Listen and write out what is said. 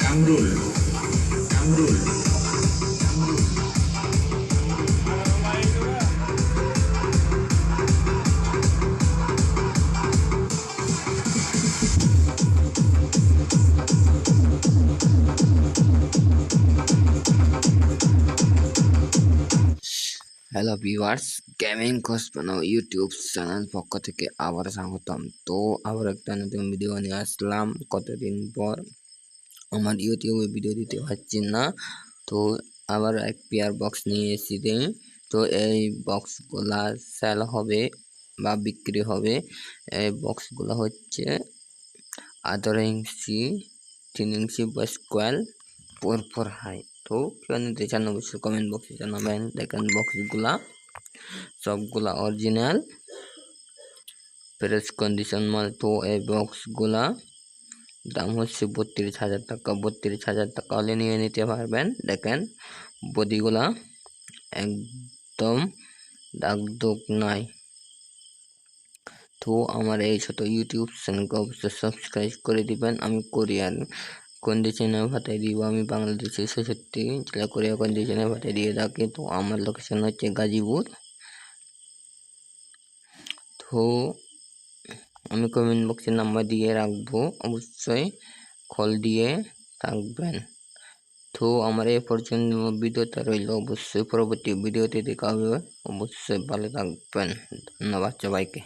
Kamrul Kamrul hello viewers gaming বানাও YouTube channel পক্ষ থেকে আবার স্বাগতম। তো আবার একটা নতুন ভিডিও নিয়ে আসলাম। কতদিন পর আমার ইউটিউবে ভিডিও দিতে পারছি না। তো আবার এক পেয়ার বক্স নিয়ে এসেছি তো এই বক্সগুলা সেল হবে বা বিক্রি হবে। এই বক্সগুলো হচ্ছে আঠারো ইঞ্চি, তিন ইঞ্চি বা স্কোয়াল ফোর ফোর হাই তো কেউ নিতে চান অবশ্যই কমেন্ট বক্সে জানাবেন দেখেন বক্সগুলা সবগুলা অরিজিনাল প্রেস কন্ডিশন মাল তো এই বক্সগুলা দাম হচ্ছে বত্রিশ হাজার টাকা। বত্রিশ হাজার টাকা হলে নিয়ে নিতে পারবেন। দেখেন বডিগুলা একদম দাগ দুগ নাই। তো আমার এই ছোট ইউটিউব চ্যানেলকে অবশ্যই সাবস্ক্রাইব করে দিবেন। আমি কোরিয়ান কন্ডিশনে ভাতায় দিব? আমি বাংলাদেশের ছেষট্টি জেলা কোরিয়া কন্ডিশনে ভাতায় দিয়ে থাকি, তো আমার লোকেশন হচ্ছে গাজীপুর। তো আমি কমেন্ট বক্সে নাম্বার দিয়ে রাখব, অবশ্যই কল দিয়ে থাকবেন তো আমার এই পর্যন্ত ভিডিওটা রইল, অবশ্যই পরবর্তী ভিডিওতে দেখা হবে, অবশ্যই ভালো থাকবেন, ধন্যবাদ সবাইকে।